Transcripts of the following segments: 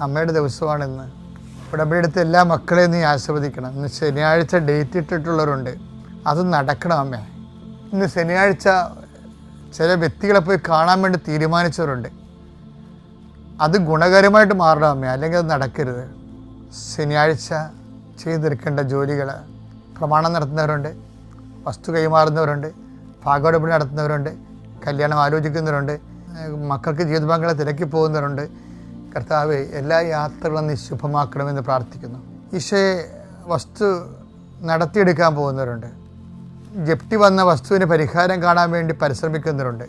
അമ്മയുടെ ദിവസമാണിന്ന്. ഉടമ്പടി എടുത്ത് എല്ലാ മക്കളെയും നീ ആസ്വദിക്കണം ഇന്ന് ശനിയാഴ്ച ഡേറ്റ് ഇട്ടിട്ടുള്ളവരുണ്ട്. അത് നടക്കണം അമ്മ. ഇന്ന് ശനിയാഴ്ച ചില വ്യക്തികളെ പോയി കാണാൻ വേണ്ടി തീരുമാനിച്ചവരുണ്ട്. അത് ഗുണകരമായിട്ട് മാറണം അമ്മ. അല്ലെങ്കിൽ അത് നടക്കരുത്. ശനിയാഴ്ച ചെയ്തെടുക്കേണ്ട ജോലികൾ പ്രമാണം നടത്തുന്നവരുണ്ട് വസ്തു കൈമാറുന്നവരുണ്ട് ഭാഗോടപടി നടത്തുന്നവരുണ്ട് കല്യാണം ആലോചിക്കുന്നവരുണ്ട് മക്കൾക്ക് ജീവിതപങ്കാളെ തിരക്കി പോകുന്നവരുണ്ട്. കർത്താവ് എല്ലാ യാത്രകളും നിശുഭമാക്കണമെന്ന് പ്രാർത്ഥിക്കുന്നു. ഈശോയെ വസ്തു നടത്തിയെടുക്കാൻ പോകുന്നവരുണ്ട്. ജപ്തി വന്ന വസ്തുവിന് പരിഹാരം കാണാൻ വേണ്ടി പരിശ്രമിക്കുന്നവരുണ്ട്.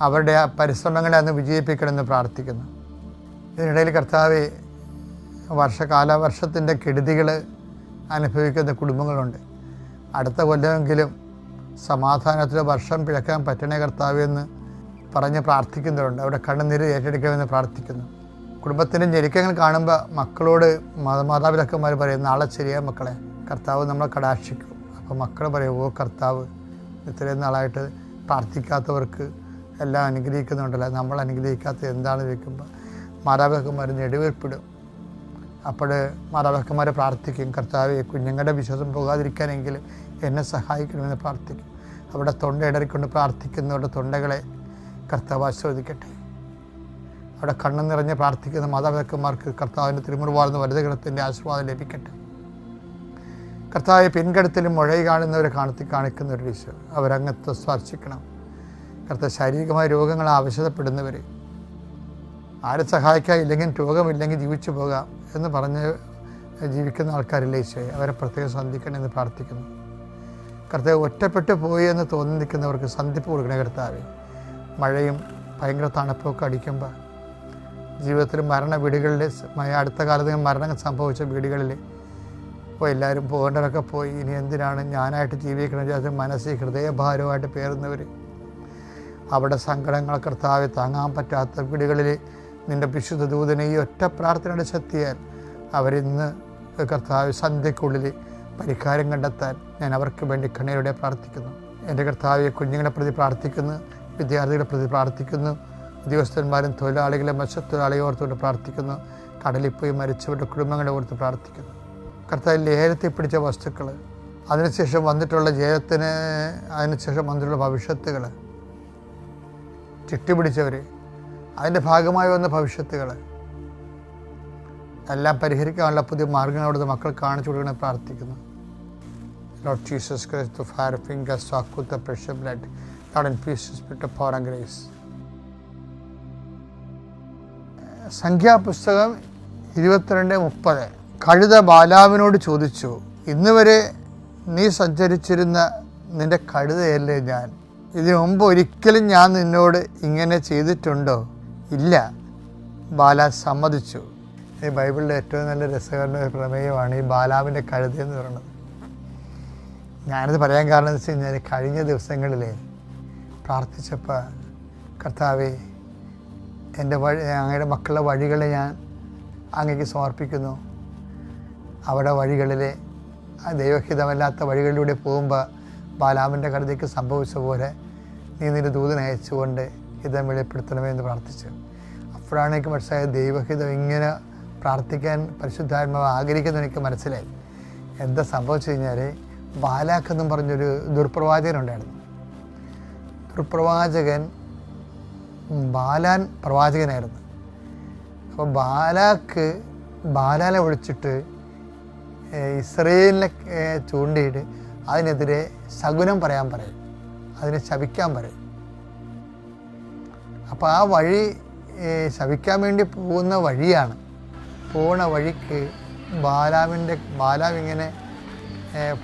അവരുടെ ആ പരിശ്രമങ്ങളെ അന്ന് വിജയിപ്പിക്കണമെന്ന് പ്രാർത്ഥിക്കുന്നു. ഇതിനിടയിൽ കർത്താവ് വർഷ കാലവർഷത്തിന്റെ കെടുതികൾ അനുഭവിക്കുന്ന കുടുംബങ്ങളുണ്ട്. അടുത്ത കൊല്ലമെങ്കിലും സമാധാനത്തിൽ വർഷം പിഴക്കാൻ പറ്റണേ കർത്താവ് എന്ന് പറഞ്ഞ് പ്രാർത്ഥിക്കുന്നവരുണ്ട്. അവിടെ കണ്ണുനീര് ഏറ്റെടുക്കണമെന്ന് പ്രാർത്ഥിക്കുന്നു. കുടുംബത്തിന്റെ ഞെരുക്കങ്ങൾ കാണുമ്പോൾ മക്കളോട് മാത- മാതാപിതാക്കന്മാർ പറയും നാളെ ശരിയാ മക്കളെ കർത്താവ് നമ്മളെ കടാക്ഷിക്കും. അപ്പോൾ മക്കൾ പറയും ഓ കർത്താവ് ഇത്രയും നാളായിട്ട് പ്രാർത്ഥിക്കാത്തവർക്ക് എല്ലാം അനുഗ്രഹിക്കുന്നുണ്ടല്ലോ നമ്മൾ അനുഗ്രഹിക്കാത്ത എന്താണെന്ന് ചോദിക്കുമ്പോൾ മാതാപിതാക്കന്മാർ നെടുവേർപ്പിടും അപ്പോൾ മാതാപിതാക്കന്മാരെ പ്രാർത്ഥിക്കും കർത്താവ് കുഞ്ഞുങ്ങളുടെ വിശ്വാസം പോകാതിരിക്കാനെങ്കിൽ എന്നെ സഹായിക്കണമെന്ന് പ്രാർത്ഥിക്കും. അവിടെ തൊണ്ട ഇടറിക്കൊണ്ട് പ്രാർത്ഥിക്കുന്നവരുടെ തൊണ്ടകളെ കർത്താവ് ആസ്വദിക്കട്ടെ അവിടെ കണ്ണു നിറഞ്ഞ് പ്രാർത്ഥിക്കുന്ന മാതാപിതാക്കന്മാർക്ക് കർത്താവിന്റെ തിരുമുറിവാർന്ന വലുതഗ്രഹത്തിന്റെ ആശീർവാദം ലഭിക്കട്ടെ. കർത്താവ് പിൻകടത്തിലും മുഴയി കാണുന്നവരെ കാണത്തി കാണിക്കുന്ന ഒരു ഈശോ അവരങ്ങത്ത് സ്പർശിക്കണം. കർത്താവ് ശാരീരികമായ രോഗങ്ങൾ ആവശ്യപ്പെടുന്നവർ ആരെ സഹായിക്കാനില്ലെങ്കിൽ രോഗമില്ലെങ്കിൽ ജീവിച്ചു പോകാം എന്ന് പറഞ്ഞ് ജീവിക്കുന്ന ആൾക്കാരില്ല ഈശോയെ അവരെ പ്രത്യേകം സന്ധിക്കണം എന്ന് പ്രാർത്ഥിക്കുന്നു. കർത്താവ് ഒറ്റപ്പെട്ടു പോയി എന്ന് തോന്നി നിൽക്കുന്നവർക്ക് സന്ധിപ്പ് കൊടുക്കണേ കർത്താവ്. മഴയും ഭയങ്കര തണുപ്പൊക്കെ അടിക്കുമ്പോൾ ജീവിതത്തിൽ മരണ വീടുകളിൽ അടുത്ത കാലത്ത് മരണം സംഭവിച്ച വീടുകളിൽ ഇപ്പോൾ എല്ലാവരും പോകേണ്ടവരൊക്കെ പോയി. ഇനി എന്തിനാണ് ഞാനായിട്ട് ജീവിക്കണം വിചാരിച്ച മനസ്സിൽ ഹൃദയഭാരമായിട്ട് പേരുന്നവർ അവിടെ സങ്കടങ്ങൾ കർത്താവ് താങ്ങാൻ പറ്റാത്ത വീടുകളിൽ നിന്റെ വിശുദ്ധ ദൂതനെ ഈ ഒറ്റ പ്രാർത്ഥനയുടെ ശക്തിയാൽ അവരിന്ന് കർത്താവ് സന്ധ്യക്കുള്ളിൽ പരിഹാരം കണ്ടെത്താൻ ഞാൻ അവർക്ക് വേണ്ടി കണ്ണീരോടെ പ്രാർത്ഥിക്കുന്നു. എന്റെ കർത്താവ് കുഞ്ഞുങ്ങളെ പ്രതി പ്രാർത്ഥിക്കുന്നു വിദ്യാർത്ഥികളെ പ്രതി പ്രാർത്ഥിക്കുന്നു. ഉദ്യോഗസ്ഥന്മാരും തൊഴിലാളികളെ മത്സ്യത്തൊഴിലാളിയെ ഓർത്തുകൊണ്ട് പ്രാർത്ഥിക്കുന്നു. കടലിൽ പോയി മരിച്ചവരുടെ കുടുംബങ്ങളെ ഓർത്ത് പ്രാർത്ഥിക്കുന്നു. കർത്താവ് ലേലത്തിൽ പിടിച്ച വസ്തുക്കൾ അതിനുശേഷം വന്നിട്ടുള്ള ജയത്തിന് അതിനുശേഷം വന്നിട്ടുള്ള ഭവിഷ്യത്തുകൾ ചിട്ടിപിടിച്ചവർ അതിന്റെ ഭാഗമായി വന്ന ഭവിഷ്യത്തുകൾ എല്ലാം പരിഹരിക്കാനുള്ള പുതിയ മാർഗങ്ങൾ അവിടുത്തെ മക്കൾ കാണിച്ചു കൊടുക്കണേ പ്രാർത്ഥിക്കുന്നു. Lord Jesus Christ fire finger വാക്കുത്ത pressure blood Lord and peace power and grace സംഖ്യാപുസ്തകം ഇരുപത്തിരണ്ട് മുപ്പത്. കഴുത ബാലാവിനോട് ചോദിച്ചു ഇന്ന് വരെ നീ സഞ്ചരിച്ചിരുന്ന നിന്റെ കഴുതയല്ലേ ഞാൻ? ഇതിനു മുമ്പ് ഒരിക്കലും ഞാൻ നിന്നോട് ഇങ്ങനെ ചെയ്തിട്ടുണ്ടോ? ഇല്ല ബാല സമ്മതിച്ചു. ഈ ബൈബിളിലെ ഏറ്റവും നല്ല രസകരമായ പ്രമേയമാണ് ഈ ബാലാവിന്റെ കഴുത എന്ന് പറയുന്നത്. ഞാനത് പറയാൻ കാരണം എന്ന് വെച്ച് കഴിഞ്ഞാൽ കഴിഞ്ഞ ദിവസങ്ങളിൽ പ്രാർത്ഥിച്ചപ്പോൾ കർത്താവെ എന്റെ വഴി അങ്ങയുടെ മക്കളുടെ വഴികളെ ഞാൻ അങ്ങേക്ക് സമർപ്പിക്കുന്നു. അവിടെ വഴികളിലെ ദൈവഹിതമല്ലാത്ത വഴികളിലൂടെ പോകുമ്പോൾ ബാലാമിന്റെ കരുതിക്ക് സംഭവിച്ച പോലെ നീ നിന്റെ ദൂതനെ അയച്ചുകൊണ്ട് ഹിതം വെളിപ്പെടുത്തണമേ പ്രാർത്ഥിച്ചു. അപ്പോഴാണ് എനിക്ക് മനസ്സിലായത് ദൈവഹിതം ഇങ്ങനെ പ്രാർത്ഥിക്കാൻ പരിശുദ്ധാത്മാവ് ആഗ്രഹിക്കുന്നു എനിക്ക് മനസ്സിലായി. എന്താ സംഭവിച്ചു കഴിഞ്ഞാൽ ബാലാഖ് എന്നും പറഞ്ഞൊരു ദുർപ്രവാചകനുണ്ടായിരുന്നു ദുർപ്രവാചകൻ ബാലാൻ പ്രവാചകനായിരുന്നു. അപ്പോൾ ബാലാക്ക് ബാലാനെ വിളിച്ചിട്ട് ഇസ്രയേലിനെ ചൂണ്ടിയിട്ട് അതിനെതിരെ ശകുനം പറയാൻ പറയും. അതിനെ ശപിക്കാൻ പറയും. അപ്പോൾ ആ വഴി ശപിക്കാൻ വേണ്ടി പോകുന്ന വഴിയാണ്. പോണ വഴിക്ക് ബാലാവിന്റെ ബാലാവ് ഇങ്ങനെ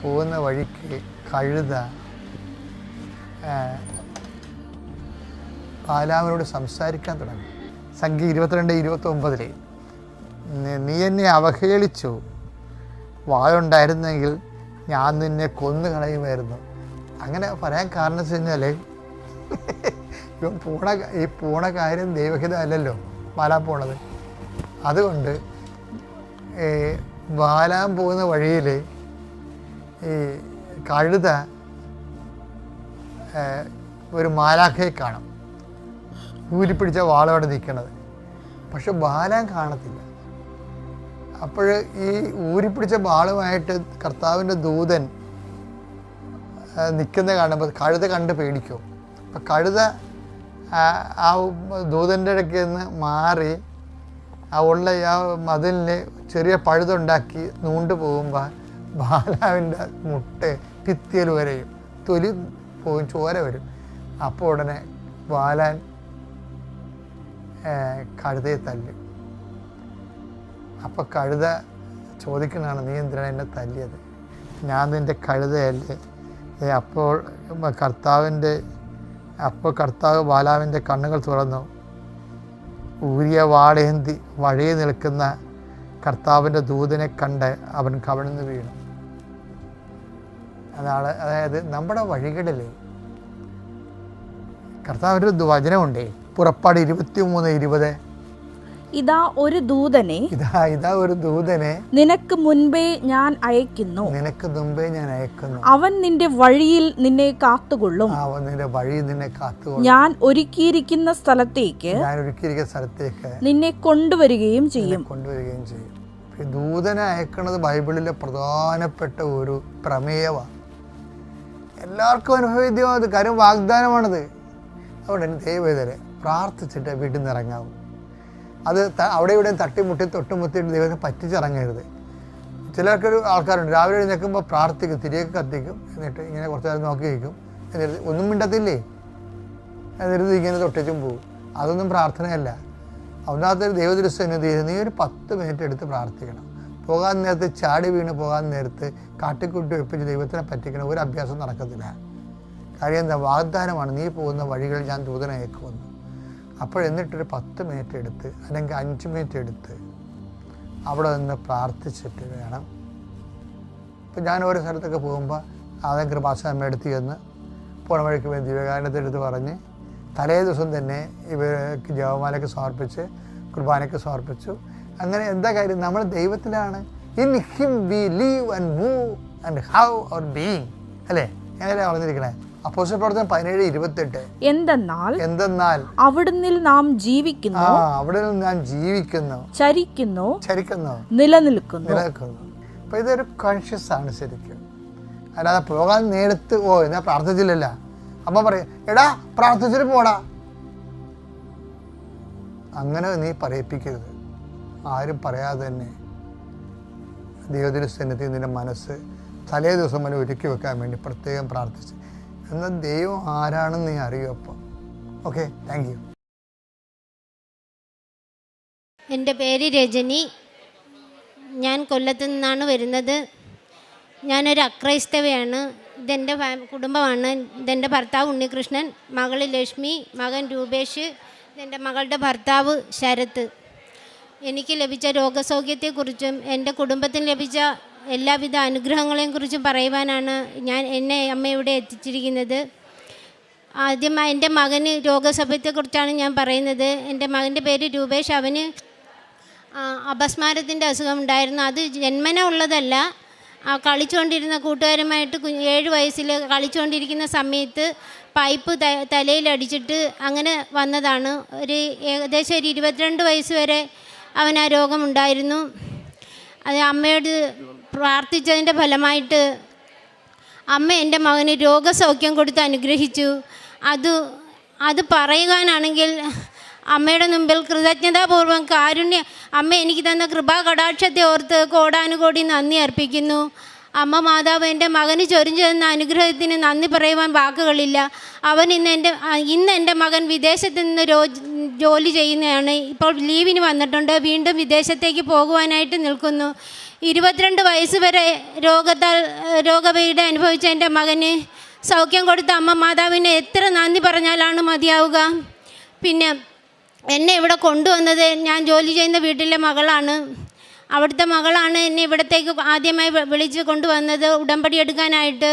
പോകുന്ന വഴിക്ക് കഴുത ഏഹ് ബാലാവിനോട് സംസാരിക്കാൻ തുടങ്ങി. സംഖ്യ ഇരുപത്തിരണ്ട് ഇരുപത്തി ഒമ്പതിലെ നീ എന്നെ അവഹേളിച്ചു. വായുണ്ടായിരുന്നെങ്കിൽ ഞാൻ നിന്നെ കൊന്നു കളയുമായിരുന്നു അങ്ങനെ പറയാൻ കാരണം വെച്ച് കഴിഞ്ഞാൽ ഇവൻ പോണ ഈ പോണ കാര്യം ദൈവഹിതം അല്ലല്ലോ ബാലാൻ പോണത്. അതുകൊണ്ട് ബാലാൻ പോകുന്ന വഴിയിൽ ഈ കഴുത ഒരു മാലാഖയെ കാണും. ഊരിപ്പിടിച്ച വാളോടെ നിൽക്കണത് പക്ഷെ ബാലാൻ കാണത്തില്ല. അപ്പോൾ ഈ ഊരിപ്പിടിച്ച ബാളുമായിട്ട് കർത്താവിന്റെ ദൂതൻ നിൽക്കുന്ന കാണുമ്പോൾ കഴുത കണ്ട് പേടിക്കും. അപ്പം കഴുത ആ ദൂതന്റെ ഇടയ്ക്ക് നിന്ന് മാറി ആ ഉള്ള ആ മതിലിന് ചെറിയ പഴുതുണ്ടാക്കി നൂണ്ട് പോകുമ്പോൾ ബാലാവിന്റെ മുട്ട ഭിത്തിയിൽ വരെയും തൊലി പോകും ചോര വരും. അപ്പോൾ ഉടനെ ബാലാൻ കഴുതയെ തല്ലും. അപ്പോൾ കഴുത ചോദിക്കുന്നതാണ് നീ എന്തിനാണ് എന്നെ തല്ലിയത്? ഞാൻ നിന്റെ കഴുതയല്ലേ. അപ്പോൾ കർത്താവിന്റെ അപ്പോൾ കർത്താവ് ബാലാവിന്റെ കണ്ണുകൾ തുറന്നു. ഊരിയ വാളേന്തി വഴിയിൽ നിൽക്കുന്ന കർത്താവിന്റെ ദൂതനെ കണ്ട് അവൻ കവിഴ്ന്നു വീണു. അതാണ് അതായത് നമ്മുടെ വഴികളിൽ കർത്താവിന്റെ വചനമുണ്ടേ പുറപ്പാട് ഇരുപത്തി മൂന്ന് ഇരുപത്. ഇതാ ഒരു ദൂതനെ. ഇതാ ഇതാ ഒരു ദൂതനെ. നിനക്ക് മുൻപേ ഞാൻ അയക്കുന്നു. നിനക്ക് മുൻപേ ഞാൻ അയക്കുന്നു. അവൻ നിന്റെ വഴിയിൽ നിന്നെ കാത്തുകൊള്ളും. അവൻ നിന്റെ വഴിയിൽ നിന്നെ കാത്തുകൊള്ളും. ഞാൻ ഒരുക്കിയിരിക്കുന്ന സ്ഥലത്തേക്ക് ഞാൻ ഒരുക്കിയിരിക്കുന്ന സ്ഥലത്തേക്ക് നിന്നെ കൊണ്ടുവരികയും ചെയ്യും. കൊണ്ടുവരികയും ചെയ്യും. ദൂതനെ അയക്കുന്നത് ബൈബിളിലെ പ്രധാനപ്പെട്ട ഒരു പ്രമേയമാണ്. എല്ലാവർക്കും അനുഭവേദ്യമാണത് കാര്യം വാഗ്ദാനമാണത്. അതുകൊണ്ട് തന്നെ ദൈവവേദരെ പ്രാർത്ഥിച്ചിട്ട് വീട്ടിൽ നിന്ന് ഇറങ്ങാവും അത് അവിടെ ഇവിടെ തട്ടിമുട്ടി തൊട്ടുമുട്ടിയിട്ട് ദൈവത്തെ പറ്റിച്ചിറങ്ങരുത്. ചിലർക്കൊരു ആൾക്കാരുണ്ട് രാവിലെ എഴുന്നേൽക്കുമ്പോൾ പ്രാർത്ഥിക്കും തിരിയൊക്കെ കത്തിക്കും എന്നിട്ട് ഇങ്ങനെ കുറച്ച് നേരം നോക്കി വയ്ക്കും എന്നിട്ട് ഒന്നും മിണ്ടത്തില്ലേ? എന്നിട്ട് ഇങ്ങനെ തൊട്ടിച്ചും പോകും. അതൊന്നും പ്രാർത്ഥനയല്ല. ഒന്നാമത്തെ ദൈവദൃശ്യനിധി നീ ഒരു പത്ത് മിനിറ്റ് എടുത്ത് പ്രാർത്ഥിക്കണം. പോകാൻ നേരത്ത് ചാടി വീണ് പോകാൻ നേരത്ത് കാട്ടിക്കുട്ടി വെപ്പിച്ച് ദൈവത്തിനെ പറ്റിക്കണം. ഒരു അഭ്യാസം നടക്കത്തില്ല. കാര്യം എന്താ? വാഗ്ദാനമാണ്. നീ പോകുന്ന വഴികളിൽ ഞാൻ ദൂതനെ എന്നിട്ടൊരു പത്ത് മിനിറ്റ് എടുത്ത് അല്ലെങ്കിൽ അഞ്ച് മിനിറ്റ് എടുത്ത് അവിടെ നിന്ന് പ്രാർത്ഥിച്ചിട്ട് വേണം. ഇപ്പം ഞാൻ ഓരോ സ്ഥലത്തൊക്കെ പോകുമ്പോൾ ആദ്യം കൃപാശ്രമം എടുത്ത് ചെന്ന് പോണ വഴിക്ക് വേണ്ടി ദിവ്യകാരണത്തെ എടുത്ത് പറഞ്ഞ് തലേ ദിവസം തന്നെ ഇവർക്ക് ജവമാലയ്ക്ക് സമർപ്പിച്ച് കുർബാനയ്ക്ക് സമർപ്പിച്ചു. അങ്ങനെ എന്താ കാര്യം? നമ്മൾ ദൈവത്തിലാണ്. In him we live and move and have our being അല്ലേ? എങ്ങനെയാണ് പറഞ്ഞിരിക്കണേ അപ്പോസ്റ്റൽ പ്രവർത്തനം പതിനേഴ് ഇരുപത്തെട്ട്. എന്തെന്നാൽ എന്തെന്നാൽ അവിടുന്ന് നാം ജീവിക്കുന്നു അവിടെ ഞാൻ ജീവിക്കുന്നു ചരിക്കുന്നു ചരിക്കുന്നു നിലനിൽക്കുന്നു. നിലനിൽക്കുന്നു. അപ്പൊ ഇതൊരു കോൺഷ്യസ് ആണ് ശരിക്കും. അല്ലാതെ പോകാൻ നേരത്ത് ഓ എന്നാ പ്രാർത്ഥിച്ചില്ലല്ല. അമ്മ പറയും എടാ പ്രാർത്ഥിച്ചിട്ട് പോടാ. അങ്ങനെ നീ പറയിപ്പിക്കരുത്. ആരും പറയാതെ തന്നെ ദൈവത്തിന്റെ സന്നിധി നിന്റെ മനസ്സ് തലേ ദിവസം വരെ ഒരുക്കി വെക്കാൻ വേണ്ടി പ്രത്യേകം പ്രാർത്ഥിച്ച്. എന്നാൽ ദൈവം ആരാണെന്ന് നീ അറിയൂ അപ്പം. ഓക്കെ താങ്ക് യു എന്റെ പേര് രജനി. ഞാൻ കൊല്ലത്തു നിന്നാണ് വരുന്നത്. ഞാനൊരു അക്രൈസ്തവയാണ്. ഇതെന്റെ കുടുംബമാണ്. ഇതെന്റെ ഭർത്താവ് ഉണ്ണികൃഷ്ണൻ മകൾ ലക്ഷ്മി മകൻ രൂപേഷ് ഇതെന്റെ മകളുടെ ഭർത്താവ് ശരത്ത് എനിക്ക് ലഭിച്ച രോഗസൗഖ്യത്തെക്കുറിച്ചും എന്റെ കുടുംബത്തിന് ലഭിച്ച എല്ലാവിധ അനുഗ്രഹങ്ങളെയും കുറിച്ചും പറയുവാനാണ് ഞാൻ എന്നെ അമ്മ ഇവിടെ എത്തിച്ചിരിക്കുന്നത്. ആദ്യം എന്റെ മകന് രോഗസഭയത്തെക്കുറിച്ചാണ് ഞാൻ പറയുന്നത്. എന്റെ മകന്റെ പേര് രൂപേഷ്. അവന് അപസ്മാരത്തിന്റെ അസുഖം ഉണ്ടായിരുന്നു. അത് ജന്മന ഉള്ളതല്ല. കളിച്ചുകൊണ്ടിരുന്ന കൂട്ടുകാരുമായിട്ട് ഏഴ് വയസ്സിൽ കളിച്ചുകൊണ്ടിരിക്കുന്ന സമയത്ത് പൈപ്പ് ത തലയിലടിച്ചിട്ട് അങ്ങനെ വന്നതാണ്. ഒരു ഏകദേശം ഒരു ഇരുപത്തിരണ്ട് വയസ്സ് വരെ അവൻ ആ രോഗമുണ്ടായിരുന്നു. അത് അമ്മയോട് പ്രാർത്ഥിച്ചതിന്റെ ഫലമായിട്ട് അമ്മ എന്റെ മകന് രോഗസൗഖ്യം കൊടുത്ത് അനുഗ്രഹിച്ചു. അത് അത് പറയുവാനാണെങ്കിൽ അമ്മയുടെ മുമ്പിൽ കൃതജ്ഞതാപൂർവം കാരുണ്യ അമ്മ എനിക്ക് തന്ന കൃപാ കടാക്ഷത്തെ ഓർത്ത് കോടാനുകോടി നന്ദി അർപ്പിക്കുന്നു. അമ്മ മാതാവ് എന്റെ മകന് ചൊരിഞ്ഞു തന്ന അനുഗ്രഹത്തിന് നന്ദി പറയുവാൻ വാക്കുകളില്ല. അവൻ ഇന്ന് എന്റെ ഇന്ന് എന്റെ മകൻ വിദേശത്ത് നിന്ന് രോ ജോലി ചെയ്യുന്നതാണ്. ഇപ്പോൾ ലീവിന് വന്നിട്ടുണ്ട്. വീണ്ടും വിദേശത്തേക്ക് പോകുവാനായിട്ട് നിൽക്കുന്നു. ഇരുപത്തിരണ്ട് വയസ്സ് വരെ രോഗത്താൽ രോഗപീഠ അനുഭവിച്ച എന്റെ മകന് സൗഖ്യം കൊടുത്ത അമ്മ മാതാവിനെ എത്ര നന്ദി പറഞ്ഞാലാണ് മതിയാവുക. പിന്നെ എന്നെ ഇവിടെ കൊണ്ടുവന്നത് ഞാൻ ജോലി ചെയ്യുന്ന വീട്ടിലെ മകളാണ്. അവിടുത്തെ മകളാണ് എന്നെ ഇവിടത്തേക്ക് ആദ്യമായി വിളിച്ച് കൊണ്ടുവന്നത് ഉടമ്പടി എടുക്കാനായിട്ട്.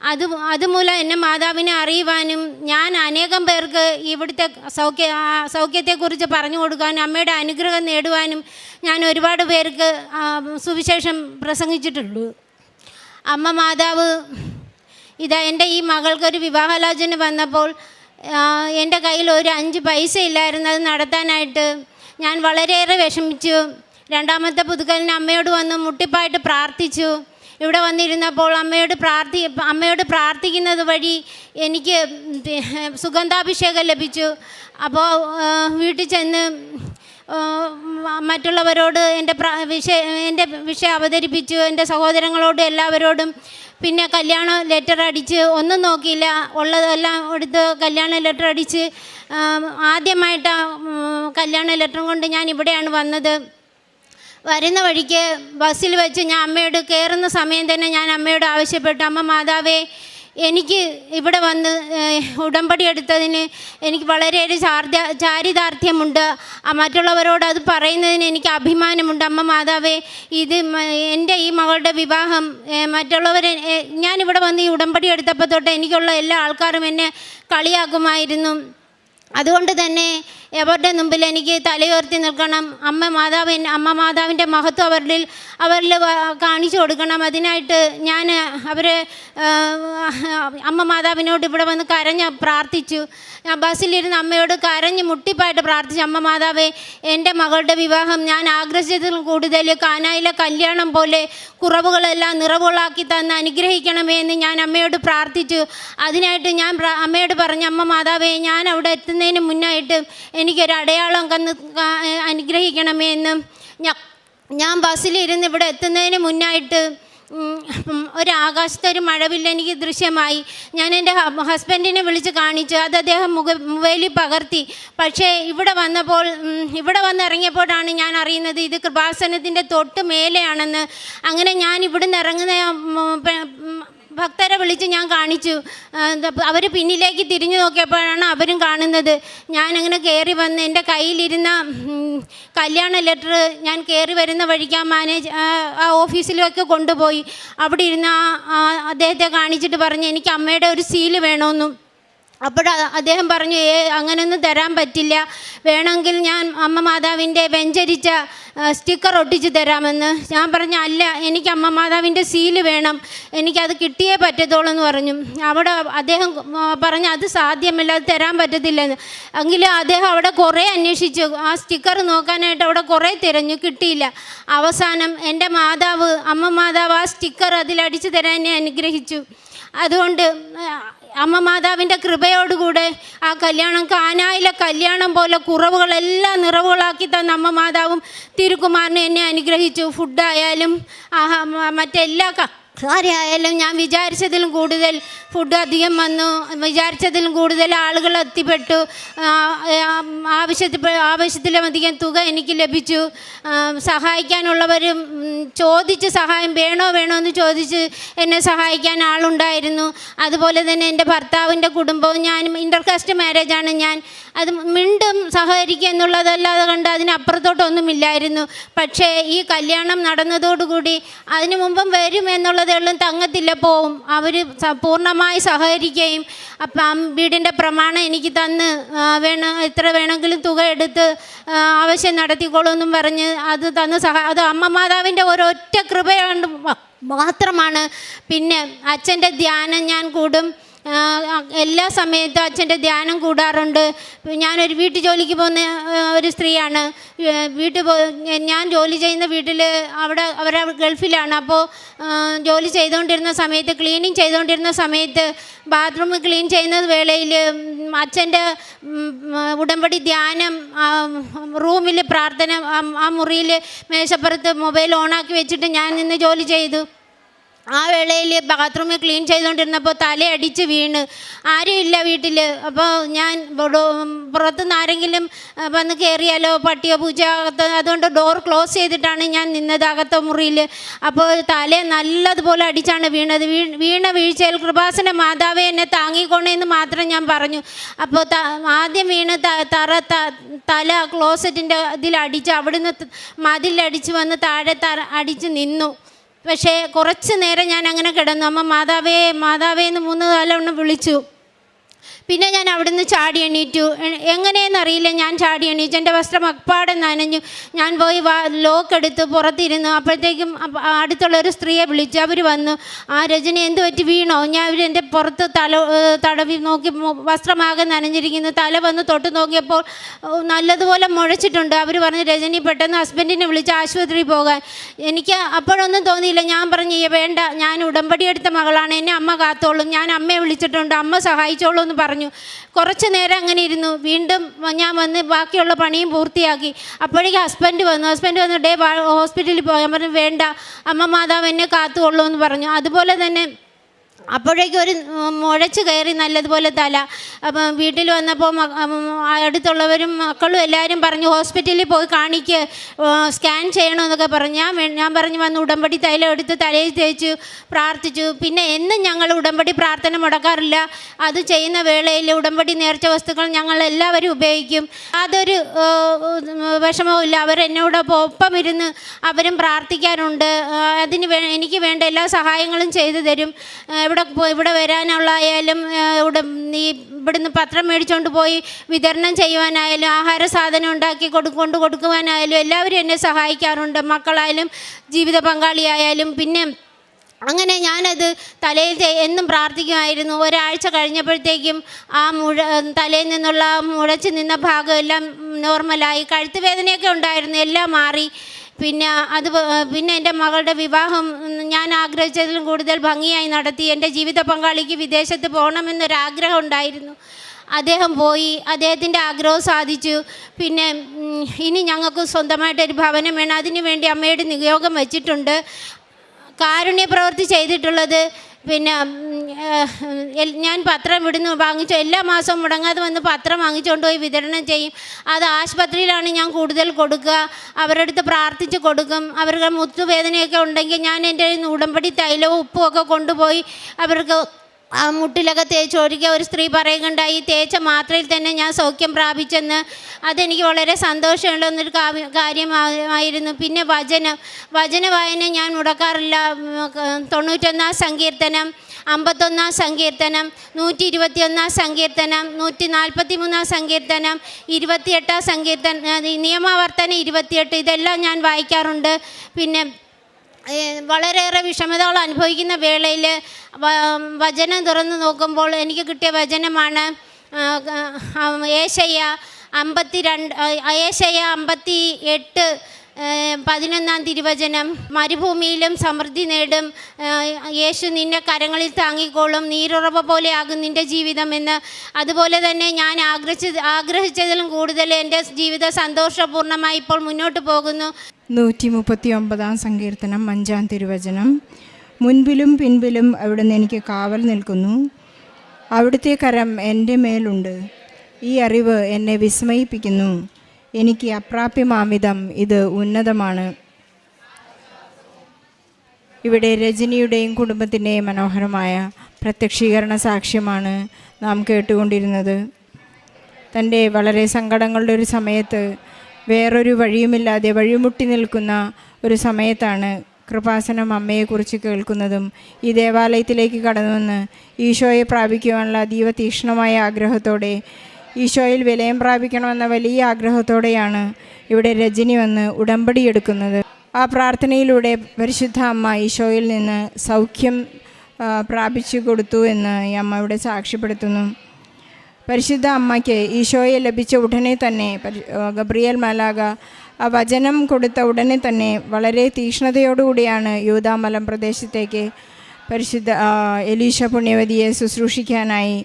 അത് അതുമൂലം എന്നെ മാതാവിനെ അറിയുവാനും ഞാൻ അനേകം പേർക്ക് ഇവിടുത്തെ സൗഖ്യ സൗഖ്യത്തെക്കുറിച്ച് പറഞ്ഞു കൊടുക്കാനും അമ്മയുടെ അനുഗ്രഹം നേടുവാനും ഞാൻ ഒരുപാട് പേർക്ക് സുവിശേഷം പ്രസംഗിച്ചിട്ടുള്ളൂ അമ്മ മാതാവ് ഇതാ എന്റെ ഈ മകൾക്കൊരു വിവാഹാലോചന വന്നപ്പോൾ എന്റെ കയ്യിൽ ഒരു അഞ്ച് പൈസ ഇല്ലായിരുന്നു. അത് നടത്താനായിട്ട് ഞാൻ വളരെയേറെ വിഷമിച്ചു. രണ്ടാമത്തെ പുതുക്കലിന് അമ്മയോട് വന്ന് മുട്ടിപ്പായിട്ട് പ്രാർത്ഥിച്ചു. ഇവിടെ വന്നിരുന്നപ്പോൾ അമ്മയോട് പ്രാർത്ഥി അമ്മയോട് പ്രാർത്ഥിക്കുന്നത് വഴി എനിക്ക് സുഗന്ധാഭിഷേകം ലഭിച്ചു. അപ്പോൾ വീട്ടിൽ ചെന്ന് മറ്റുള്ളവരോട് എന്റെ വിഷയ എന്റെ വിഷയം അവതരിപ്പിച്ചു. എന്റെ സഹോദരങ്ങളോടും എല്ലാവരോടും പിന്നെ കല്യാണ ലെറ്റർ അടിച്ച് ഒന്നും നോക്കിയില്ല. ഉള്ളതെല്ലാം എടുത്ത് കല്യാണ ലെറ്റർ അടിച്ച് ആദ്യമായിട്ട് കല്യാണ ലെറ്ററും കൊണ്ട് ഞാൻ ഇവിടെയാണ് വന്നത്. വരുന്ന വഴിക്ക് ബസ്സിൽ വെച്ച് ഞാൻ അമ്മയോട് കയറുന്ന സമയം തന്നെ ഞാൻ അമ്മയോട് ആവശ്യപ്പെട്ടു അമ്മ മാതാവേ എനിക്ക് ഇവിടെ വന്ന് ഉടമ്പടി എടുത്തതിന് എനിക്ക് വളരെയേറെ ചാർദ്യ ചാരിതാർത്ഥ്യമുണ്ട്. മറ്റുള്ളവരോട് അത് പറയുന്നതിന് എനിക്ക് അഭിമാനമുണ്ട്. അമ്മ മാതാവേ ഇത് എന്റെ ഈ മകളുടെ വിവാഹം മറ്റുള്ളവരെ ഞാനിവിടെ വന്ന് ഈ ഉടമ്പടി എടുത്തപ്പോൾ തൊട്ട് എനിക്കുള്ള എല്ലാ ആൾക്കാരും എന്നെ കളിയാക്കുമായിരുന്നു. അതുകൊണ്ട് തന്നെ അവരുടെ മുമ്പിൽ എനിക്ക് തലയുയർത്തി നിൽക്കണം? അമ്മ മാതാവിൻ അമ്മ മാതാവിന്റെ മഹത്വം അവരിൽ അവരിൽ കാണിച്ചു കൊടുക്കണം. അതിനായിട്ട് ഞാൻ അവർ അമ്മ മാതാവിനോട് ഇവിടെ വന്ന് കരഞ്ഞ് പ്രാർത്ഥിച്ചു. ബസ്സിലിരുന്ന് അമ്മയോട് കരഞ്ഞ് മുട്ടിപ്പായിട്ട് പ്രാർത്ഥിച്ചു. അമ്മ മാതാവേ എന്റെ മകളുടെ വിവാഹം ഞാൻ ആഗ്രഹിച്ചതിലും കൂടുതൽ കാനായിലെ കല്യാണം പോലെ കുറവുകളെല്ലാം നിറവുകളാക്കി തന്ന് അനുഗ്രഹിക്കണമേ എന്ന് ഞാൻ അമ്മയോട് പ്രാർത്ഥിച്ചു. അതിനായിട്ട് ഞാൻ അമ്മയോട് പറഞ്ഞു അമ്മ മാതാവേ ഞാൻ അവിടെ എത്തുന്നതിന് മുന്നായിട്ട് എനിക്കൊരു അടയാളം കന്ന് അനുഗ്രഹിക്കണമേ എന്ന് ഞാൻ ഞാൻ ബസ്സിലിരുന്ന് ഇവിടെ എത്തുന്നതിന് മുന്നായിട്ട് ഒരാകാശത്തൊരു മഴവില്ല എനിക്ക് ദൃശ്യമായി. ഞാൻ എന്റെ ഹസ്ബൻഡിനെ വിളിച്ച് കാണിച്ചു. അത് അദ്ദേഹം മുഖ മൊബൈലിൽ പകർത്തി. പക്ഷേ ഇവിടെ വന്നപ്പോൾ ഇവിടെ വന്ന് ഇറങ്ങിയപ്പോഴാണ് ഞാൻ അറിയുന്നത് ഇത് കൃപാസനത്തിന്റെ തൊട്ട് മേലെയാണെന്ന്. അങ്ങനെ ഞാൻ ഇവിടുന്ന് ഇറങ്ങുന്ന ഭക്തരെ വിളിച്ച് ഞാൻ കാണിച്ചു. അവർ പിന്നിലേക്ക് തിരിഞ്ഞു നോക്കിയപ്പോഴാണ് അവരും കാണുന്നത്. ഞാനങ്ങനെ കയറി വന്ന് എന്റെ കയ്യിലിരുന്ന കല്യാണ ലെറ്റർ ഞാൻ കയറി വരുന്ന വഴിക്ക് ആ മാനേജ് ആ ഓഫീസിലൊക്കെ കൊണ്ടുപോയി. അവിടെ ഇരുന്ന് ആ അദ്ദേഹത്തെ കാണിച്ചിട്ട് പറഞ്ഞ് എനിക്ക് അമ്മയുടെ ഒരു സീൽ വേണമെന്നും അപ്പോൾ അദ്ദേഹം പറഞ്ഞു ഏ അങ്ങനെയൊന്നും തരാൻ പറ്റില്ല. വേണമെങ്കിൽ ഞാൻ അമ്മ മാതാവിന്റെ വെഞ്ചരിച്ച സ്റ്റിക്കർ ഒട്ടിച്ച് തരാമെന്ന്. ഞാൻ പറഞ്ഞു അല്ല എനിക്ക് അമ്മ മാതാവിന്റെ സീൽ വേണം. എനിക്കത് കിട്ടിയേ പറ്റത്തുള്ളൂ എന്ന് പറഞ്ഞു. അവിടെ അദ്ദേഹം പറഞ്ഞു അത് സാധ്യമല്ല അത് തരാൻ പറ്റത്തില്ലെന്ന്. എങ്കിലും അദ്ദേഹം അവിടെ കുറേ അന്വേഷിച്ചു. ആ സ്റ്റിക്കർ നോക്കാനായിട്ട് അവിടെ കുറേ തിരഞ്ഞു. കിട്ടിയില്ല. അവസാനം എന്റെ മാതാവ് അമ്മ മാതാവ് ആ സ്റ്റിക്കർ അതിലടിച്ച് തരാൻ എന്നെ അനുഗ്രഹിച്ചു. അതുകൊണ്ട് അമ്മ മാതാവിന്റെ കൃപയോടുകൂടെ ആ കല്യാണം കാനായിലെ കല്യാണം പോലെ കുറവുകളെല്ലാം നിറവുകളാക്കി തന്ന അമ്മ മാതാവും തിരുക്കുമാറിനെ എന്നെ അനുഗ്രഹിച്ചു. ഫുഡായാലും മറ്റെല്ലാ കാര്യമായാലും ഞാൻ വിചാരിച്ചതിലും കൂടുതൽ ഫുഡ് അധികം വന്നു. വിചാരിച്ചതിലും കൂടുതൽ ആളുകൾ എത്തിപ്പെട്ടു. ആവശ്യത്തിൽ ആവശ്യത്തിലധികം തുക എനിക്ക് ലഭിച്ചു. സഹായിക്കാനുള്ളവരും ചോദിച്ച് സഹായം വേണോ വേണോ എന്ന് ചോദിച്ച് എന്നെ സഹായിക്കാൻ ആളുണ്ടായിരുന്നു. അതുപോലെ തന്നെ എന്റെ ഭർത്താവിന്റെ കുടുംബവും ഞാനും ഇന്റർകാസ്റ്റ് മാരേജാണ് ഞാൻ. അത് മിണ്ടും സഹകരിക്കുക എന്നുള്ളതല്ലാതെ കണ്ട് അതിനപ്പുറത്തോട്ടൊന്നുമില്ലായിരുന്നു. പക്ഷേ ഈ കല്യാണം നടന്നതോടുകൂടി അതിനു മുമ്പും വരും എന്നുള്ളതേ ഉള്ളൂ തങ്ങത്തില്ല പോവും. അവർ പൂർണമായി സഹകരിക്കുകയും അപ്പം വീടിന്റെ പ്രമാണം എനിക്ക് തന്ന് വേണം എത്ര വേണമെങ്കിലും തുക എടുത്ത് ആവശ്യം നടത്തിക്കോളൂ എന്നും പറഞ്ഞ് അത് തന്ന് സഹ അത് അമ്മ മാതാവിന്റെ ഒരൊറ്റ കൃപയുണ്ട് മാത്രമാണ്. പിന്നെ അച്ഛന്റെ ധ്യാനം ഞാൻ കൂടും. എല്ലാ സമയത്തും അച്ഛന്റെ ധ്യാനം കൂടാറുണ്ട്. ഞാനൊരു വീട്ടു ജോലിക്ക് പോകുന്ന ഒരു സ്ത്രീയാണ്. വീട്ടിൽ പോ ഞാൻ ജോലി ചെയ്യുന്ന വീട്ടിൽ അവിടെ അവർ ഗൾഫിലാണ്. അപ്പോൾ ജോലി ചെയ്തുകൊണ്ടിരുന്ന സമയത്ത് ക്ലീനിങ് ചെയ്തുകൊണ്ടിരുന്ന സമയത്ത് ബാത്റൂം ക്ലീൻ ചെയ്യുന്ന വേളയിൽ അച്ഛന്റെ ഉടമ്പടി ധ്യാനം റൂമിൽ പ്രാർത്ഥന ആ മുറിയിൽ മേശപ്പുറത്ത് മൊബൈൽ ഓണാക്കി വെച്ചിട്ട് ഞാൻ നിന്ന് ജോലി ചെയ്തു. ആ വേളയിൽ ബാത്റൂമിൽ ക്ലീൻ ചെയ്തുകൊണ്ടിരുന്നപ്പോൾ തലയടിച്ച് വീണ്. ആരും ഇല്ല വീട്ടിൽ അപ്പോൾ ഞാൻ പുറത്തുനിന്ന് ആരെങ്കിലും വന്ന് കയറിയാലോ പട്ടിയോ പൂച്ചയോ അകത്ത് അതുകൊണ്ട് ഡോർ ക്ലോസ് ചെയ്തിട്ടാണ് ഞാൻ നിന്നത് അകത്തെ മുറിയിൽ അപ്പോൾ തല നല്ലതുപോലെ അടിച്ചാണ് വീണത്. വീണ വീഴ്ചയിൽ കൃപാസന മാതാവെ എന്നെ താങ്ങിക്കൊണ്ടേന്ന് മാത്രം ഞാൻ പറഞ്ഞു. അപ്പോൾ ആദ്യം വീണ് തറ തല ക്ലോസറ്റിന്റെ ഇതിൽ അടിച്ച് അവിടുന്ന് മതിലടിച്ച് വന്ന് താഴെ തറ അടിച്ച് നിന്നു. പക്ഷേ കുറച്ച് നേരം ഞാൻ അങ്ങനെ കിടന്നു. അമ്മ മാതാവേ മാതാവേ എന്ന് മൂന്ന് കാലം ഒന്ന് വിളിച്ചു. പിന്നെ ഞാൻ അവിടുന്ന് ചാടി എണീറ്റു. എങ്ങനെയെന്നറിയില്ല ഞാൻ ചാടി എണീറ്റു. എന്റെ വസ്ത്രം അപ്പാടെ നനഞ്ഞു. ഞാൻ പോയി വാ ലോക്ക് എടുത്ത് പുറത്തിരുന്നു. അപ്പോഴത്തേക്കും അടുത്തുള്ള ഒരു സ്ത്രീയെ വിളിച്ചു. അവർ വന്നു. ആ രജനി എന്ത് പറ്റി? വീണോ? ഞാൻ അവർ എന്റെ പുറത്ത് തല തടവി നോക്കി വസ്ത്രമാകെ നനഞ്ഞിരിക്കുന്നു. തല വന്ന് തൊട്ട് നോക്കിയപ്പോൾ നല്ലതുപോലെ മുഴച്ചിട്ടുണ്ട്. അവർ പറഞ്ഞു രജനി പെട്ടെന്ന് ഹസ്ബൻഡിനെ വിളിച്ച് ആശുപത്രിയിൽ പോകാൻ. എനിക്ക് അപ്പോഴൊന്നും തോന്നിയില്ല. ഞാൻ പറഞ്ഞു വേണ്ട. ഞാൻ ഉടമ്പടി എടുത്ത മകളാണ്. എന്നെ അമ്മ കാത്തോളും. ഞാൻ അമ്മയെ വിളിച്ചിട്ടുണ്ട്. അമ്മ സഹായിച്ചോളൂ എന്ന് പറഞ്ഞു. കുറച്ച് നേരം അങ്ങനെ ഇരുന്നു. വീണ്ടും ഞാൻ വന്ന് ബാക്കിയുള്ള പണിയും പൂർത്തിയാക്കി. അപ്പോഴേക്കും ഹസ്ബൻഡ് വന്നു. ഹസ്ബൻഡ് വന്നു ഡേ ഹോസ്പിറ്റലിൽ പോകാൻ പറഞ്ഞു. വേണ്ട. അമ്മ മാതാവ് എന്നെ കാത്തുകൊള്ളൂ എന്ന് പറഞ്ഞു. അതുപോലെ തന്നെ അപ്പോഴേക്കും ഒരു മുഴച്ച് കയറി നല്ലതുപോലെ തല. അപ്പം വീട്ടിൽ വന്നപ്പോൾ അടുത്തുള്ളവരും മക്കളും എല്ലാവരും പറഞ്ഞു ഹോസ്പിറ്റലിൽ പോയി കാണിക്ക്. സ്കാൻ ചെയ്യണമെന്നൊക്കെ പറഞ്ഞു. ഞാൻ ഞാൻ പറഞ്ഞു വന്ന് ഉടമ്പടി തൈലം എടുത്ത് തലയിൽ തേച്ചു പ്രാർത്ഥിച്ചു. പിന്നെ എന്നും ഞങ്ങൾ ഉടമ്പടി പ്രാർത്ഥന മുടക്കാറില്ല. അത് ചെയ്യുന്ന വേളയിൽ ഉടമ്പടി നേർച്ച വസ്തുക്കൾ ഞങ്ങൾ എല്ലാവരും ഉപയോഗിക്കും. അതൊരു വിഷമവും ഇല്ല. എന്നോട് ഒപ്പം ഇരുന്ന് അവരും പ്രാർത്ഥിക്കാറുണ്ട്. അതിന് എനിക്ക് വേണ്ട എല്ലാ സഹായങ്ങളും ചെയ്തു തരും. ഇവിടെ ഇവിടെ വരാനുള്ള ആയാലും ആ, ഇവിടെ ഈ ഇവിടുന്ന് പത്രം മേടിച്ചുകൊണ്ട് പോയി വിതരണം ചെയ്യുവാനായാലും ആഹാര സാധനം ഉണ്ടാക്കി കൊടുക്കൊണ്ട് കൊടുക്കുവാനായാലും എല്ലാവരും എന്നെ സഹായിക്കാറുണ്ട്. മക്കളായാലും ജീവിത പങ്കാളിയായാലും പിന്നെ അങ്ങനെ ഞാനത് തലയിൽ എന്നും പ്രാർത്ഥിക്കുമായിരുന്നു. ഒരാഴ്ച കഴിഞ്ഞപ്പോഴത്തേക്കും ആ മുഴ തലയിൽ നിന്നുള്ള മുഴച്ച് നിന്ന ഭാഗമെല്ലാം നോർമലായി. കഴുത്ത് വേദനയൊക്കെ ഉണ്ടായിരുന്നു. എല്ലാം മാറി. പിന്നെ അത് പിന്നെ എന്റെ മകളുടെ വിവാഹം ഞാൻ ആഗ്രഹിച്ചതിലും കൂടുതൽ ഭംഗിയായി നടത്തി. എന്റെ ജീവിത പങ്കാളിക്ക് വിദേശത്ത് പോകണമെന്നൊരാഗ്രഹം ഉണ്ടായിരുന്നു. അദ്ദേഹം പോയി. അദ്ദേഹത്തിന്റെ ആഗ്രഹം സാധിച്ചു. പിന്നെ ഇനി ഞങ്ങൾക്ക് സ്വന്തമായിട്ടൊരു ഭവനം വേണം. അതിനു വേണ്ടി അമ്മയുടെ നിയോഗം വച്ചിട്ടുണ്ട്. കാരുണ്യ പ്രവൃത്തി ചെയ്തിട്ടുള്ളത്. പിന്നെ ഞാൻ പത്രം ഇവിടുന്ന് വാങ്ങിച്ചു. എല്ലാ മാസവും മുടങ്ങാതെ വന്ന് പത്രം വാങ്ങിച്ചുകൊണ്ട് പോയി വിതരണം ചെയ്യും. അത് ആശുപത്രിയിലാണ് ഞാൻ കൂടുതൽ കൊടുക്കുക. അവരുടെ അടുത്ത് പ്രാർത്ഥിച്ച് കൊടുക്കും. അവർക്ക് മുത്തുവേദനയൊക്കെ ഉണ്ടെങ്കിൽ ഞാൻ എന്റെ ഉടമ്പടി തൈലവും ഉപ്പും ഒക്കെ കൊണ്ടുപോയി അവർക്ക് ആ മുട്ടിലൊക്കെ തേച്ച് ഒരിക്കൽ ഒരു സ്ത്രീ പറയുകയുണ്ടായി തേച്ച മാത്രയിൽ തന്നെ ഞാൻ സൗഖ്യം പ്രാപിച്ചെന്ന്. അതെനിക്ക് വളരെ സന്തോഷമുള്ള ഒരു കാര്യമായിരുന്നു. പിന്നെ വചനം. വചന വായന ഞാൻ മുടക്കാറില്ല. തൊണ്ണൂറ്റൊന്നാം സങ്കീർത്തനം. അമ്പത്തൊന്നാം സങ്കീർത്തനം നൂറ്റി ഇരുപത്തിയൊന്നാം സങ്കീർത്തനം നൂറ്റി നാൽപ്പത്തി മൂന്നാം സങ്കീർത്തനം ഇരുപത്തിയെട്ടാം സങ്കീർത്തന നിയമാവർത്തനം ഇരുപത്തിയെട്ട് ഇതെല്ലാം ഞാൻ വായിക്കാറുണ്ട്. പിന്നെ വളരെയേറെ വിഷമതകൾ അനുഭവിക്കുന്ന വേളയിൽ വചനം തുറന്നു നോക്കുമ്പോൾ എനിക്ക് കിട്ടിയ വചനമാണ് ഏശയ്യ അമ്പത്തി രണ്ട് ഏശയ്യ അമ്പത്തി എട്ട് പതിനൊന്നാം തിരുവചനം മരുഭൂമിയിലും സമൃദ്ധി നേടും യേശു നിന്നെ കരങ്ങളിൽ താങ്ങിക്കോളും നീരുറവ പോലെയാകും നിന്റെ ജീവിതം എന്ന്. അതുപോലെ തന്നെ ഞാൻ ആഗ്രഹിച്ച ആഗ്രഹിച്ചതിലും കൂടുതൽ എന്റെ ജീവിതം സന്തോഷപൂർണമായി ഇപ്പോൾ മുന്നോട്ട് പോകുന്നു. നൂറ്റി മുപ്പത്തി ഒമ്പതാം സങ്കീർത്തനം അഞ്ചാം തിരുവചനം. മുൻപിലും പിൻപിലും അവിടുന്ന് എനിക്ക് കാവൽ നിൽക്കുന്നു. അവിടുത്തെ കരം എന്റെ മേലുണ്ട്. ഈ അറിവ് എന്നെ വിസ്മയിപ്പിക്കുന്നു. എനിക്ക് അപ്രാപ്യമാവിധം ഇത് ഉന്നതമാണ്. ഇവിടെ രജനിയുടെയും കുടുംബത്തിന്റെയും മനോഹരമായ പ്രത്യക്ഷീകരണ സാക്ഷ്യമാണ് നാം കേട്ടുകൊണ്ടിരുന്നത്. തന്റെ വളരെ സങ്കടങ്ങളുടെ ഒരു സമയത്ത് വേറൊരു വഴിയുമില്ലാതെ വഴിമുട്ടി നിൽക്കുന്ന ഒരു സമയത്താണ് കൃപാസനം അമ്മയെക്കുറിച്ച് കേൾക്കുന്നതും ഈ ദേവാലയത്തിലേക്ക് കടന്നുവന്ന് ഈശോയെ പ്രാപിക്കുവാനുള്ള അതീവ തീക്ഷ്ണമായ ആഗ്രഹത്തോടെ ഈശോയിൽ വിലയം പ്രാപിക്കണമെന്ന വലിയ ആഗ്രഹത്തോടെയാണ് ഇവിടെ രജനി വന്ന് ഉടമ്പടി എടുക്കുന്നത്. ആ പ്രാർത്ഥനയിലൂടെ പരിശുദ്ധ അമ്മ ഈശോയിൽ നിന്ന് സൗഖ്യം പ്രാപിച്ചു കൊടുത്തു എന്ന് ഈ അമ്മ ഇവിടെ സാക്ഷ്യപ്പെടുത്തുന്നു. പരിശുദ്ധ അമ്മയ്ക്ക് ഈശോയെ ലഭിച്ച ഉടനെ തന്നെ ഗബ്രിയൽ മലാഗ ആ വചനം കൊടുത്ത ഉടനെ തന്നെ വളരെ തീക്ഷ്ണതയോടുകൂടിയാണ് യൂതാമലം പ്രദേശത്തേക്ക് പരിശുദ്ധ എലീഷ പുണ്യവതിയെ ശുശ്രൂഷിക്കാനായി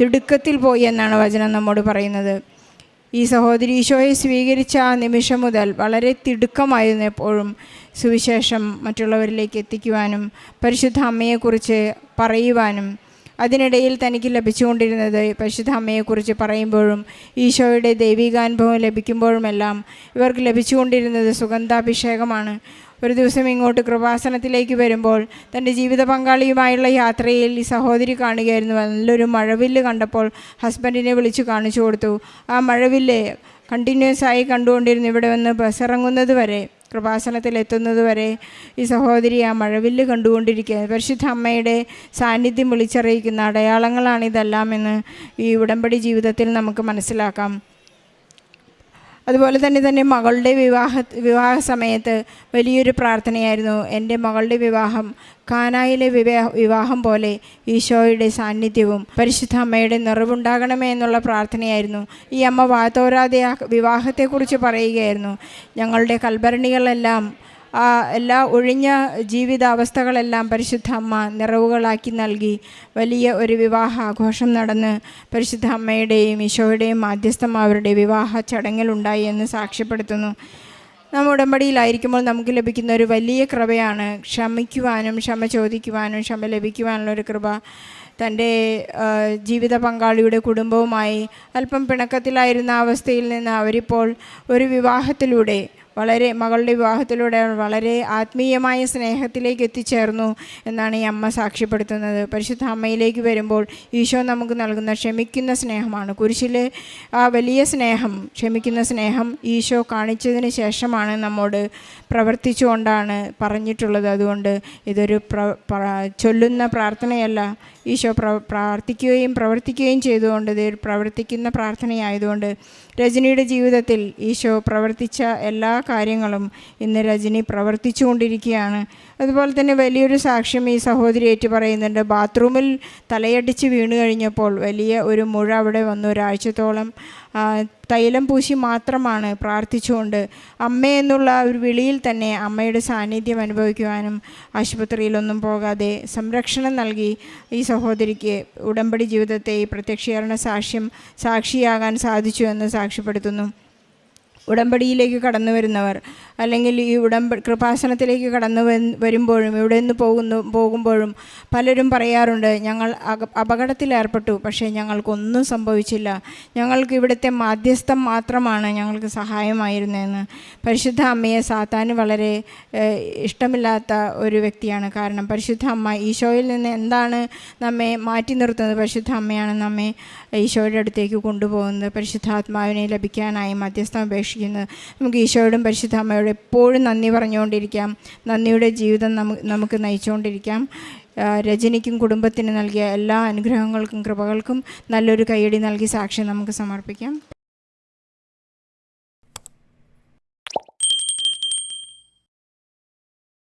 തിടുക്കത്തിൽ പോയി എന്നാണ് വചനം നമ്മോട് പറയുന്നത്. ഈ സഹോദരി ഈശോയെ സ്വീകരിച്ച ആ നിമിഷം മുതൽ വളരെ തിടുക്കമായിരുന്നു എപ്പോഴും സുവിശേഷം മറ്റുള്ളവരിലേക്ക് എത്തിക്കുവാനും പരിശുദ്ധ അമ്മയെക്കുറിച്ച് പറയുവാനും. അതിനിടയിൽ തനിക്ക് ലഭിച്ചുകൊണ്ടിരുന്നത് പരിശുദ്ധ അമ്മയെക്കുറിച്ച് പറയുമ്പോഴും ഈശോയുടെ ദൈവികാനുഭവം ലഭിക്കുമ്പോഴുമെല്ലാം ഇവർക്ക് ലഭിച്ചുകൊണ്ടിരുന്നത് സുഗന്ധാഭിഷേകമാണ്. ഒരു ദിവസം ഇങ്ങോട്ട് കൃപാസനത്തിലേക്ക് വരുമ്പോൾ തന്റെ ജീവിത പങ്കാളിയുമായുള്ള യാത്രയിൽ ഈ സഹോദരി കാണുകയായിരുന്നു. നല്ലൊരു മഴവില്ല് കണ്ടപ്പോൾ ഹസ്ബൻഡിനെ വിളിച്ച് കാണിച്ചു കൊടുത്തു. ആ മഴവില്ല് കണ്ടിന്യൂസ് ആയി കണ്ടുകൊണ്ടിരുന്നു ഇവിടെ വന്ന് ബസ് ഇറങ്ങുന്നത് വരെ കൃപാസനത്തിൽ എത്തുന്നത് വരെ ഈ സഹോദരി ആ മഴവില്ല് കണ്ടുകൊണ്ടിരിക്കുക. പരിശുദ്ധ അമ്മയുടെ സാന്നിധ്യം വിളിച്ചറിയിക്കുന്ന അടയാളങ്ങളാണിതെല്ലാം എന്ന് ഈ ഉടമ്പടി ജീവിതത്തിൽ നമുക്ക് മനസ്സിലാക്കാം. അതുപോലെ തന്നെ തന്നെ മകളുടെ വിവാഹ വിവാഹ സമയത്ത് വലിയൊരു പ്രാർത്ഥനയായിരുന്നു. എന്റെ മകളുടെ വിവാഹം കാനായിലെ വിവാഹ വിവാഹം പോലെ ഈശോയുടെ സാന്നിധ്യവും പരിശുദ്ധ അമ്മയുടെ നിറവുണ്ടാകണമേ എന്നുള്ള പ്രാർത്ഥനയായിരുന്നു. ഈ അമ്മ വാതോരാതെ വിവാഹത്തെക്കുറിച്ച് പറയുകയായിരുന്നു. ഞങ്ങളുടെ കൽഭരണികളെല്ലാം എല്ലാ ഒഴിഞ്ഞ ജീവിതാവസ്ഥകളെല്ലാം പരിശുദ്ധ അമ്മ നിറവുകളാക്കി നൽകി. വലിയ ഒരു വിവാഹ ആഘോഷം നടന്ന് പരിശുദ്ധ അമ്മയുടെയും ഈശോയുടെയും മാധ്യസ്ഥം അവരുടെ വിവാഹ ചടങ്ങിലുണ്ടായി എന്ന് സാക്ഷ്യപ്പെടുത്തുന്നു. നാം ഉടമ്പടിയിലായിരിക്കുമ്പോൾ നമുക്ക് ലഭിക്കുന്ന ഒരു വലിയ കൃപയാണ് ക്ഷമിക്കുവാനും ക്ഷമ ചോദിക്കുവാനും ക്ഷമ ലഭിക്കുവാനുള്ള ഒരു കൃപ. തന്റെ ജീവിത പങ്കാളിയുടെ കുടുംബവുമായി അല്പം പിണക്കത്തിലായിരുന്ന അവസ്ഥയിൽ നിന്ന് അവരിപ്പോൾ ഒരു വിവാഹത്തിലൂടെ വളരെ മകളുടെ വിവാഹത്തിലൂടെ വളരെ ആത്മീയമായ സ്നേഹത്തിലേക്ക് എത്തിച്ചേർന്നു എന്നാണ് ഈ അമ്മ സാക്ഷ്യപ്പെടുത്തുന്നത്. പരിശുദ്ധ അമ്മയിലേക്ക് വരുമ്പോൾ ഈശോ നമുക്ക് നൽകുന്ന ക്ഷമിക്കുന്ന സ്നേഹമാണ്. കുരിശിലെ ആ വലിയ സ്നേഹം ക്ഷമിക്കുന്ന സ്നേഹം ഈശോ കാണിച്ചതിന് ശേഷമാണ് നമ്മോട് പ്രവർത്തിച്ചുകൊണ്ടാണ് പറഞ്ഞിട്ടുള്ളത്. അതുകൊണ്ട് ഇതൊരു ചൊല്ലുന്ന പ്രാർത്ഥനയല്ല. ഈശോ പ്ര പ്രാർത്ഥിക്കുകയും പ്രവർത്തിക്കുകയും ചെയ്തുകൊണ്ട് ഇത് പ്രവർത്തിക്കുന്ന പ്രാർത്ഥനയായതുകൊണ്ട് രജനിയുടെ ജീവിതത്തിൽ ഈശോ പ്രവർത്തിച്ച എല്ലാ കാര്യങ്ങളും ഇന്ന് രജനി പ്രവർത്തിച്ചുകൊണ്ടിരിക്കുകയാണ്. അതുപോലെ തന്നെ വലിയൊരു സാക്ഷ്യം ഈ സഹോദരി ഏറ്റു പറയുന്നുണ്ട് ബാത്റൂമിൽ തലയടിച്ച് വീണ് കഴിഞ്ഞപ്പോൾ വലിയ ഒരു മുഴ അവിടെ വന്നു. ഒരാഴ്ചത്തോളം തൈലം പൂശി മാത്രമാണ് പ്രാർത്ഥിച്ചുകൊണ്ട് അമ്മ എന്നുള്ള ഒരു വിളിയിൽ തന്നെ അമ്മയുടെ സാന്നിധ്യം അനുഭവിക്കുവാനും ആശുപത്രിയിലൊന്നും പോകാതെ സംരക്ഷണം നൽകി ഈ സഹോദരിക്ക് ഉടമ്പടി ജീവിതത്തെ ഈ പ്രത്യക്ഷീകരണ സാക്ഷ്യം സാക്ഷിയാകാൻ സാധിച്ചു എന്ന് സാക്ഷ്യപ്പെടുത്തുന്നു. ഉടമ്പടിയിലേക്ക് കടന്നു വരുന്നവർ അല്ലെങ്കിൽ ഈ ഉടമ്പ കൃപാസനത്തിലേക്ക് കടന്നു വരുമ്പോഴും ഇവിടെ നിന്ന് പോകുന്നു പോകുമ്പോഴും പലരും പറയാറുണ്ട് ഞങ്ങൾ അപകടത്തിലേർപ്പെട്ടു പക്ഷേ ഞങ്ങൾക്കൊന്നും സംഭവിച്ചില്ല. ഞങ്ങൾക്ക് ഇവിടുത്തെ മാധ്യസ്ഥം മാത്രമാണ് ഞങ്ങൾക്ക് സഹായമായിരുന്നതെന്ന്. പരിശുദ്ധ അമ്മയെ സാത്താൻ വളരെ ഇഷ്ടമില്ലാത്ത ഒരു വ്യക്തിയാണ്. കാരണം പരിശുദ്ധ അമ്മ ഈശോയിൽ നിന്ന് എന്താണ് നമ്മെ മാറ്റി നിർത്തുന്നത്? പരിശുദ്ധ അമ്മയാണ് നമ്മെ ഈശോയുടെ അടുത്തേക്ക് കൊണ്ടുപോകുന്നത്. പരിശുദ്ധാത്മാവിനെ ലഭിക്കാനായി മധ്യസ്ഥം അപേക്ഷിക്കുന്നത് നമുക്ക് ഈശോയോടും പരിശുദ്ധ അമ്മയോടും എപ്പോഴും നന്ദി പറഞ്ഞുകൊണ്ടിരിക്കാം. നന്ദിയുടെ ജീവിതം നമുക്ക് നയിച്ചുകൊണ്ടിരിക്കാം. രജനിക്കും കുടുംബത്തിന് നൽകിയ എല്ലാ അനുഗ്രഹങ്ങൾക്കും കൃപകൾക്കും നല്ലൊരു കൈയടി നൽകി സാക്ഷ്യം നമുക്ക് സമർപ്പിക്കാം.